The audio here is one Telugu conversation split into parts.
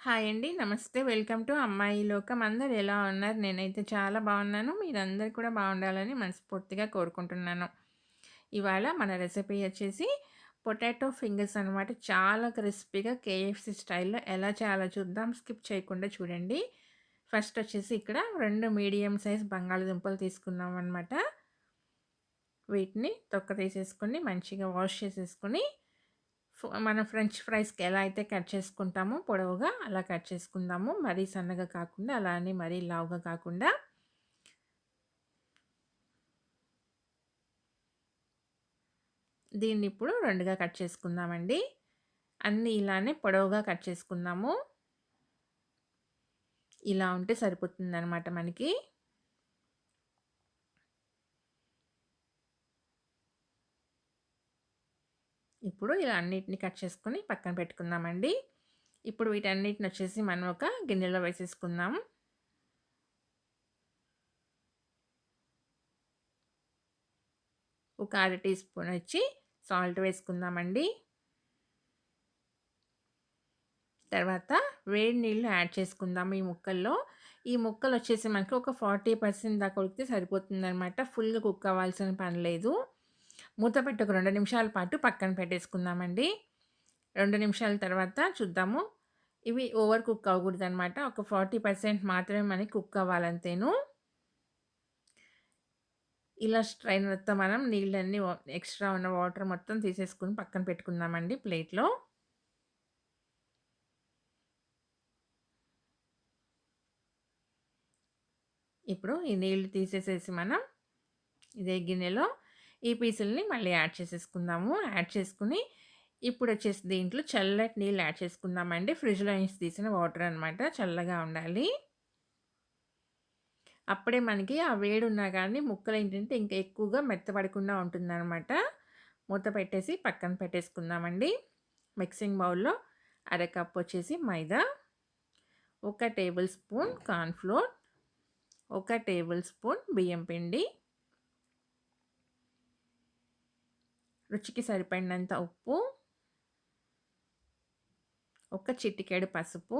హాయ్ అండి. నమస్తే. వెల్కమ్ టు అమ్మాయి లోకం. అందరు ఎలా ఉన్నారు? నేనైతే చాలా బాగున్నాను. మీరందరు కూడా బాగుండాలని మనస్ఫూర్తిగా కోరుకుంటున్నాను. ఇవాళ మన రెసిపీ వచ్చేసి పొటాటో ఫింగర్స్ అనమాట. చాలా క్రిస్పీగా కేఎఫ్‌సీ స్టైల్‌లో ఎలా చేయాలో చూద్దాం. స్కిప్ చేయకుండా చూడండి. ఫస్ట్ వచ్చేసి ఇక్కడ రెండు మీడియం సైజ్ బంగాళదుంపలు తీసుకున్నామనమాట. వీటిని తొక్క తీసేసుకొని మంచిగా వాష్ చేసేసుకొని మనం ఫ్రెంచ్ ఫ్రైస్‌కి ఎలా అయితే కట్ చేసుకుంటామో పొడవుగా అలా కట్ చేసుకుందాము. మరీ సన్నగా కాకుండా, అలా అని మరీ లావుగా కాకుండా. దీన్ని ఇప్పుడు రెండుగా కట్ చేసుకుందామండి. అన్నీ ఇలానే పొడవుగా కట్ చేసుకుందాము. ఇలా ఉంటే సరిపోతుందనమాట మనకి. ఇప్పుడు ఇలా అన్నిటిని కట్ చేసుకొని పక్కన పెట్టుకుందామండి. ఇప్పుడు వీటన్నిటిని వచ్చేసి మనం ఒక గిన్నెలో వేసేసుకుందాం. ఒక అర టీ స్పూన్ వచ్చి సాల్ట్ వేసుకుందామండి. తర్వాత వేడి నీళ్ళు యాడ్ చేసుకుందాం ఈ ముక్కల్లో. ఈ ముక్కలు వచ్చేసి మనకి ఒక 40% దాకా ఉడికితే సరిపోతుందనమాట. ఫుల్‌గా కుక్ అవ్వాల్సిన పని లేదు. మూత పెట్టి ఒక రెండు నిమిషాల పాటు పక్కన పెట్టేసుకుందామండి. రెండు నిమిషాల తర్వాత చూద్దాము. ఇవి ఓవర్ కుక్ అవ్వకూడదనమాట. ఒక 40% మాత్రమే మనకి కుక్ అవ్వాలంతేను. ఇలా స్ట్రైనర్‌తో మనం నీళ్ళన్నీ ఎక్స్‌ట్రా ఉన్న వాటర్ మొత్తం తీసేసుకుని పక్కన పెట్టుకుందామండి ప్లేట్‌లో. ఇప్పుడు ఈ నీళ్ళు తీసేసేసి మనం ఇదే గిన్నెలో ఈ పీసుల్ని మళ్ళీ యాడ్ చేసేసుకుందాము. యాడ్ చేసుకుని ఇప్పుడు వచ్చేసి దీంట్లో చల్లటి నీళ్ళు యాడ్ చేసుకుందామండి. ఫ్రిడ్జ్‌లో నుంచి తీసిన వాటర్ అనమాట. చల్లగా ఉండాలి. అప్పుడే మనకి ఆ వేడున్నా ముక్కలు ఏంటంటే ఇంకా ఎక్కువగా మెత్తపడకుండా ఉంటుందన్నమాట మూత పెట్టేసి పక్కన పెట్టేసుకుందామండి. మిక్సింగ్ బౌల్‌లో అర కప్ వచ్చేసి మైదా, ఒక టేబుల్ స్పూన్ కార్న్ఫ్లోర్ ఒక టేబుల్ స్పూన్ బియ్యం పిండి రుచికి సరిపడినంత ఉప్పు, ఒక చిటికెడు పసుపు,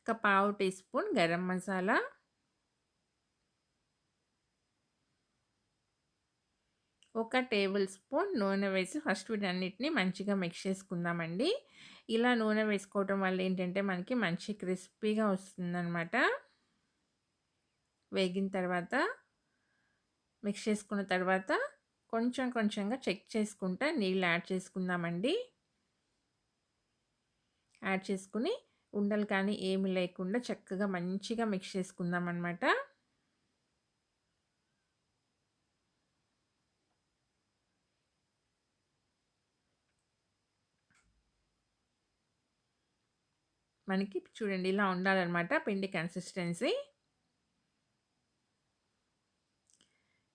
ఒక పావు టీ స్పూన్ గరం మసాలా, ఒక టేబుల్ స్పూన్ నూనె వేసి ఫస్ట్ వీటన్నిటిని మంచిగా మిక్స్ చేసుకుందామండి. ఇలా నూనె వేసుకోవటం వల్ల ఏంటంటే మనకి మంచి క్రిస్పీగా వస్తుందనమాట. వేగిన తర్వాత మిక్స్ చేసుకున్న తర్వాత కొంచెం కొంచెంగా చెక్ చేసుకుంటా నీళ్ళు యాడ్ చేసుకుందామండి. యాడ్ చేసుకుని ఉండలు కానీ ఏమి లేకుండా చక్కగా మంచిగా మిక్స్ చేసుకుందాం అనమాట మనకి చూడండి ఇలా ఉండాలన్నమాట పిండి కన్సిస్టెన్సీ.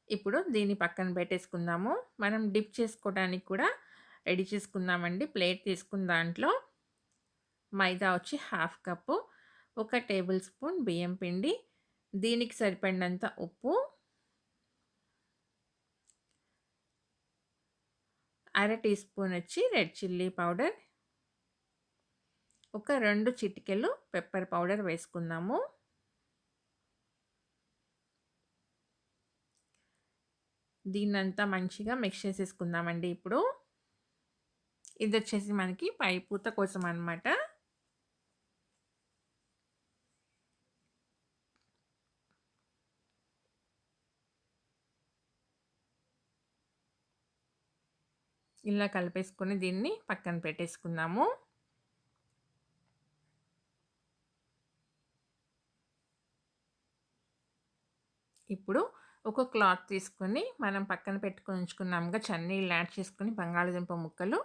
ఇప్పుడు దీన్ని పక్కన పెట్టేసుకుందాము. మనం డిప్ చేసుకోవడానికి కూడా రెడీ చేసుకుందామండి. ప్లేట్ తీసుకున్న దాంట్లో మైదా వచ్చి హాఫ్ కప్పు, ఒక టేబుల్ స్పూన్ బియ్యం పిండి, దీనికి సరిపడినంత ఉప్పు, అర టీ స్పూన్ వచ్చి రెడ్ చిల్లీ పౌడర్, ఒక రెండు చిటికెలు పెప్పర్ పౌడర్ వేసుకుందాము. దీన్నంతా మంచిగా మిక్స్ చేసేసుకుందామండి ఇప్పుడు. ఇదొచ్చేసి మనకి పై పూత కోసం అనమాట. ఇలా కలిపేసుకొని దీన్ని పక్కన పెట్టేసుకుందాము. ఇప్పుడు ఒక క్లాత్ తీసుకొని మనం పక్కన పెట్టుకొని ఉంచుకున్నాముగా చన్నీళ్ళు యాడ్ చేసుకుని బంగాళదుంప ముక్కలు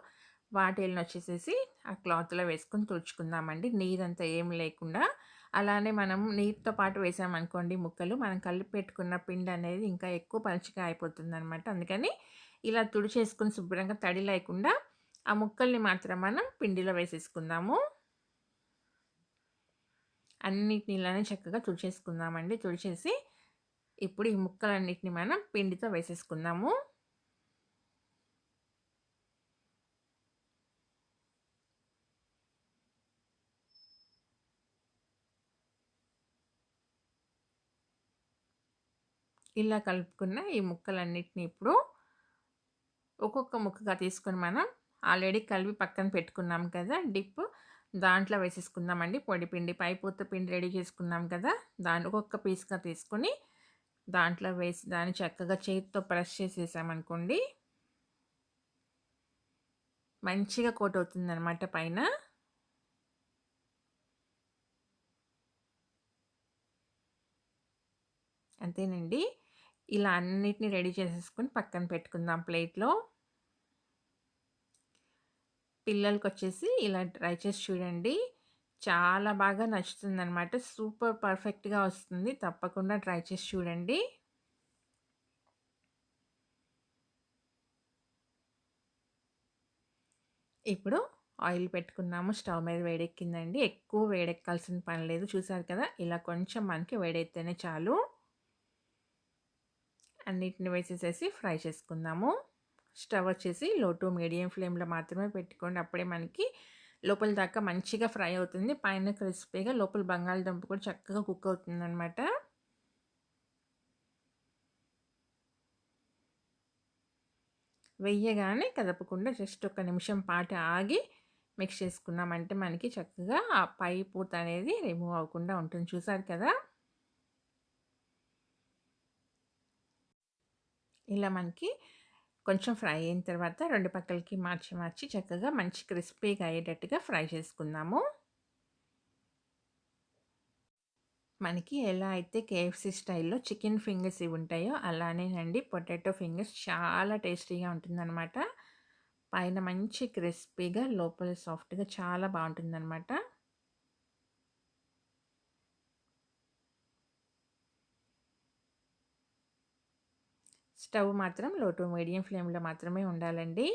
వాటిల్ని వచ్చేసేసి ఆ క్లాత్‌లో వేసుకొని తుడుచుకుందామండి. నీరంతా ఏమి లేకుండా. అలానే మనం నీరుతో పాటు వేసామనుకోండి ముక్కలు మనం కలిపి పెట్టుకున్న పిండి అనేది ఇంకా ఎక్కువ పలుచగా అయిపోతుందనమాట. అందుకని ఇలా తుడిచేసుకొని శుభ్రంగా తడి లేకుండా ఆ ముక్కల్ని మాత్రం మనం పిండిలో వేసేసుకుందాము. అన్నిటిని ఇలానే చక్కగా తుడిచేసుకుందామండి. తుడిచేసి ఇప్పుడు ఈ ముక్కలన్నిటిని మనం పిండితో వేసేసుకుందాము. ఇలా కలుపుకున్న ఈ ముక్కలన్నిటిని ఇప్పుడు ఒక్కొక్క ముక్కగా తీసుకొని మనం ఆల్రెడీ కలిపి పక్కన పెట్టుకున్నాం కదా డిప్ దాంట్లో వేసేసుకుందామండి. పొడి పిండి పిండి రెడీ చేసుకున్నాం కదా దాన్ని ఒక్కొక్క పీస్గా తీసుకొని దాంట్లో వేసి దాన్ని చక్కగా చేతితో ప్రెస్ చేసేసామనుకోండి మంచిగా కోట్ అవుతుంది అనమాట పైన. అంతేనండి. ఇలా అన్నిటిని రెడీ చేసేసుకొని పక్కన పెట్టుకుందాం ప్లేట్లో. పిల్లలకి వచ్చేసి ఇలా ట్రై చేసి చూడండి. చాలా బాగా నచ్చుతుంది అనమాట సూపర్ పర్ఫెక్ట్గా వస్తుంది. తప్పకుండా ట్రై చేసి చూడండి. ఇప్పుడు ఆయిల్ పెట్టుకున్నాము. స్టవ్ మీద వేడెక్కిందండి. ఎక్కువ వేడెక్కాల్సిన పని లేదు. చూసారు కదా? ఇలా కొంచెం మనకి వేడైతేనే చాలు. అన్నిటిని వేసేసేసి ఫ్రై చేసుకుందాము. స్టవ్ వచ్చేసి లో టు మీడియం ఫ్లేమ్లో మాత్రమే పెట్టుకోండి. అప్పుడే మనకి లోపల దాకా మంచిగా ఫ్రై అవుతుంది. పైన క్రిస్పీగా లోపల బంగాళదుంప కూడా చక్కగా కుక్ అవుతుంది అనమాట వెయ్యగానే కదపకుండా జస్ట్ ఒక నిమిషం పాటు ఆగి మిక్స్ చేసుకున్నామంటే మనకి చక్కగా ఆ పై పూత అనేది రిమూవ్ అవ్వకుండా ఉంటుంది. చూసారు కదా? ఇలా మనకి కొంచెం ఫ్రై అయిన తర్వాత రెండు పక్కలకి మార్చి మార్చి చక్కగా మంచి క్రిస్పీగా అయ్యేటట్టుగా ఫ్రై చేసుకుందాము. మనకి ఎలా అయితే కేఎఫ్సి స్టైల్లో చికెన్ ఫింగర్స్ ఇవి ఉంటాయో అలానేనండి పొటాటో ఫింగర్స్ చాలా టేస్టీగా ఉంటుందన్నమాట. పైన మంచి క్రిస్పీగా లోపల సాఫ్ట్గా చాలా బాగుంటుందన్నమాట. స్టవ్ మాత్రం లో టు మీడియం ఫ్లేమ్లో మాత్రమే ఉండాలండి.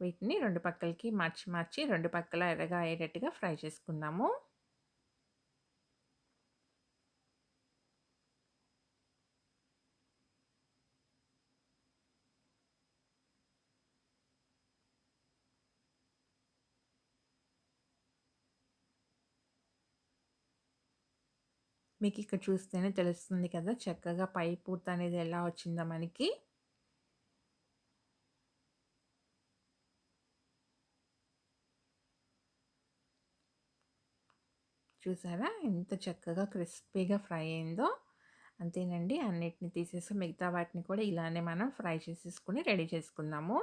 వీటిని రెండు పక్కలకి మార్చి మార్చి రెండు పక్కల ఎర్రగా అయ్యేటట్టుగా ఫ్రై చేసుకుందాము. మీకు ఇక్కడ చూస్తేనే తెలుస్తుంది కదా చక్కగా పై పూర్తి అనేది ఎలా వచ్చిందో మనకి. చూసారా? ఎంత చక్కగా క్రిస్పీగా ఫ్రై అయిందో. అంతేనండి అన్నిటిని తీసేసి మిగతా వాటిని కూడా ఇలానే మనం ఫ్రై చేసేసుకుని రెడీ చేసుకుందాము.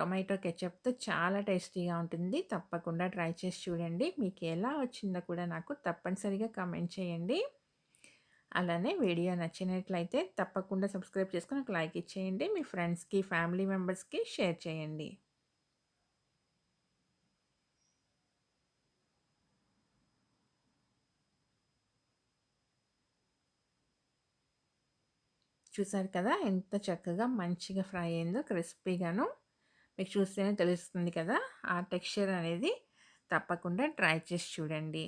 టొమాటో కెచప్తో చాలా టేస్టీగా ఉంటుంది. తప్పకుండా ట్రై చేసి చూడండి. మీకు ఎలా వచ్చిందో కూడా నాకు తప్పనిసరిగా కమెంట్ చేయండి. అలానే వీడియో నచ్చినట్లయితే తప్పకుండా సబ్స్క్రైబ్ చేసుకుని ఒక లైక్ ఇచ్చేయండి. మీ ఫ్రెండ్స్కి ఫ్యామిలీ మెంబర్స్కి షేర్ చేయండి. చూసారు కదా? ఎంత చక్కగా మంచిగా ఫ్రై అయిందో క్రిస్పీగాను. మీకు చూస్తేనే తెలుస్తుంది కదా ఆ టెక్స్చర్ అనేది తప్పకుండా ట్రై చేసి చూడండి.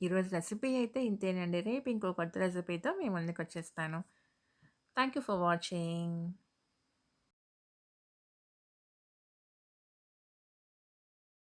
ఈరోజు రెసిపీ అయితే ఇంతేనండి. రేపు ఇంకో కొత్త రెసిపీతో మేము ముందుకు వచ్చేస్తాను థ్యాంక్ యూ ఫర్ వాచింగ్.